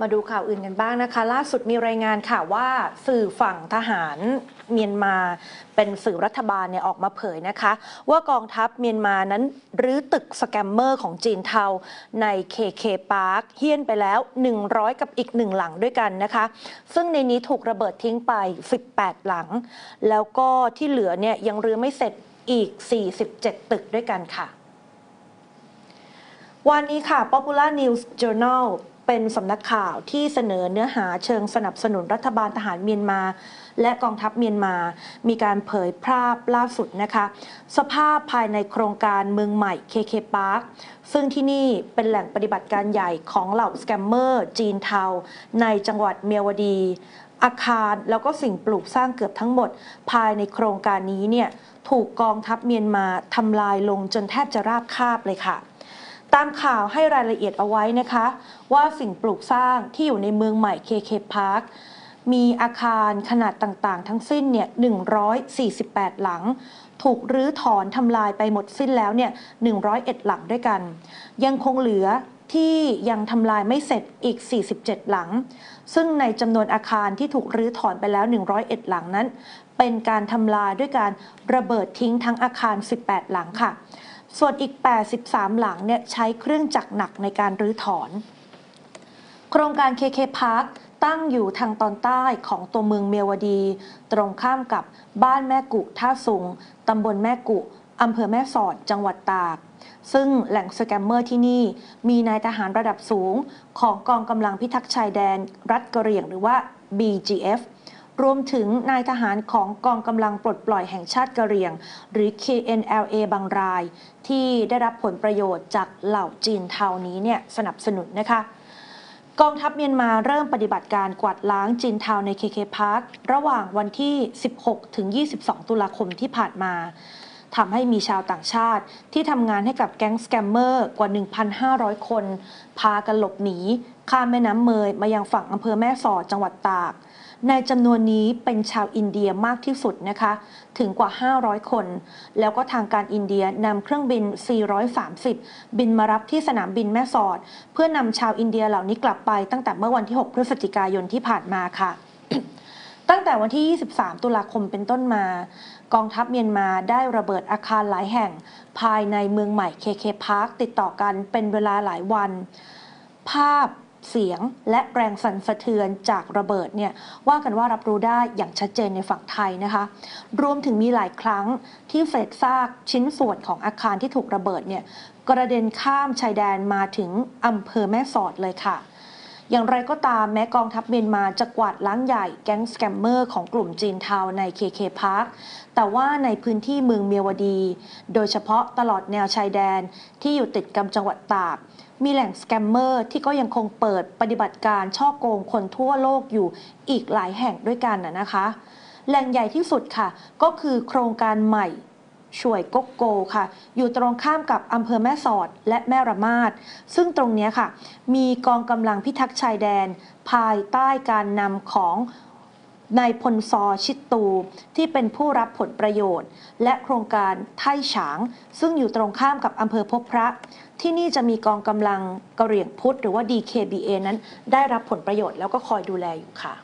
มาดูข่าวอื่นกันบ้างนะคะ ล่าสุดมีรายงานค่ะว่าสื่อฝั่งทหารเมียนมาเป็นสื่อรัฐบาลเนี่ยออกมาเผยนะคะ ว่ากองทัพเมียนมานั้นรื้อตึกสแกมเมอร์ของจีนเทาใน KK Park เฮี้ยนไปแล้ว 100 กับอีกหนึ่งหลังด้วยกันนะคะ ซึ่งในนี้ถูกระเบิดทิ้งไป 18 หลัง แล้วก็ที่เหลือเนี่ยยังรื้อไม่เสร็จอีก 47 ตึกด้วยกันค่ะ วันนี้ค่ะ Popular News Journal เป็นสำนักข่าวที่เสนอเนื้อหาเชิงสนับสนุนรัฐบาลทหารเมียนมา และกองทัพเมียนมา มีการเผยภาพล่าสุดนะคะ สภาพภายในโครงการเมืองใหม่ KK Park ซึ่งที่นี่เป็นแหล่งปฏิบัติการใหญ่ของเหล่าสแกมเมอร์ จีนเทา ในจังหวัดเมียวดี อาคารแล้วก็สิ่งปลูกสร้างเกือบทั้งหมด ภายในโครงการนี้เนี่ยถูกกองทัพเมียนมาทำลายลงจนแทบจะราบคาบเลยค่ะ ตามข่าวให้รายละเอียดเอาไว้นะคะ ว่าสิ่งปลูกสร้างที่อยู่ในเมืองใหม่ KK Park มีอาคารขนาดต่างๆ ทั้งสิ้นเนี่ย 148 หลัง ถูกรื้อถอนทำลายไปหมดสิ้นแล้วเนี่ย 101 หลังด้วยกัน ยังคงเหลือที่ยังทำลายไม่เสร็จอีก 47 หลัง ซึ่งในจำนวนอาคารที่ถูกรื้อถอนไปแล้ว 101 หลังนั้น เป็นการทำลายด้วยการระเบิดทิ้งทั้งอาคาร 18 หลังค่ะ ส่วนอีก 83 หลังเนี่ยใช้เครื่องจักรหนักในการรื้อถอน โครงการ KK Park ตั้งอยู่ทางตอนใต้ของตัวเมืองเมียวดี ตรงข้ามกับบ้านแม่กุท่าสุงตำบลแม่กุอำเภอแม่สอดจังหวัดตาก ซึ่งแหล่งสแกมเมอร์ที่นี่มีนายทหารระดับสูงของกองกำลังพิทักษ์ชายแดนรัฐกะเหรี่ยงหรือว่า BGF รวมถึงนายทหารของกองกำลังปลดปล่อยแห่งชาติกะเหรี่ยง หรือ KNLA บางราย ที่ได้รับผลประโยชน์จากเหล่าจีนเทานี้เนี่ยสนับสนุนนะคะกองทัพเมียนมาเริ่มปฏิบัติการกวาดล้างจีนเทาใน KK Park ระหว่างวันที่ 16 ถึง 22 ตุลาคมที่ผ่านมา ทำให้มีชาวต่างชาติ ที่ทำงานให้กับแก๊งสแกมเมอร์กว่า 1,500 คน พากันหลบหนี ข้ามแม่น้ำเมยมายังฝั่งอำเภอแม่สอดจังหวัดตาก ในจำนวนนี้เป็นชาวอินเดียมากที่สุดนะคะ ถึงกว่า 500 คน แล้วก็ทางการอินเดียนำเครื่องบิน 430 บินมารับที่สนามบินแม่สอด เพื่อนำชาวอินเดียเหล่านี้กลับไปตั้งแต่เมื่อวันที่ 6 พฤศจิกายนที่ผ่านมาค่ะ ตั้งแต่วันที่ 23 ตุลาคมเป็นต้นมา กองทัพเมียนมาได้ระเบิดอาคารหลายแห่ง ภายในเมืองใหม่ KK Park ติดต่อกันเป็นเวลาหลายวัน ภาพเสียงและแรงสั่นสะเทือนจากระเบิดเนี่ยว่ากันว่ารับรู้ได้อย่างชัดเจนในฝั่งไทยนะคะ รวมถึงมีหลายครั้งที่เศษซากชิ้นส่วนของอาคารที่ถูกระเบิดเนี่ยกระเด็นข้ามชายแดนมาถึงอำเภอแม่สอดเลยค่ะ อย่างไรก็ตามแม้กองทัพเมียนมาจะกวาดล้างใหญ่แก๊งสแกมเมอร์ของกลุ่มจีนเทาใน KK Park แต่ว่าในพื้นที่เมืองเมียวดี โดยเฉพาะตลอดแนวชายแดนที่อยู่ติดกับจังหวัดตาก มีแหล่งสแกมเมอร์ที่ก็ยังคงเปิดปฏิบัติการช่อโกงคนทั่วโลกอยู่อีกหลายแห่งด้วยกันนะคะ แหล่งใหญ่ที่สุดค่ะ ก็คือโครงการใหม่ ช่วยกกโกค่ะ อยู่ตรงข้ามกับอำเภอแม่สอดและแม่ระมาด ซึ่งตรงนี้ค่ะ มีกองกำลังพิทักษ์ชายแดน ภายใต้การนำของนายพลซอชิตตู ที่เป็นผู้รับผลประโยชน์ และโครงการไท่ฉาง ซึ่งอยู่ตรงข้ามกับอำเภอพบพระ ที่นี่จะมีกองกำลังกะเหรี่ยงพุทธหรือว่า DKBA นั้นได้รับผลประโยชน์แล้วก็คอยดูแลอยู่ค่ะ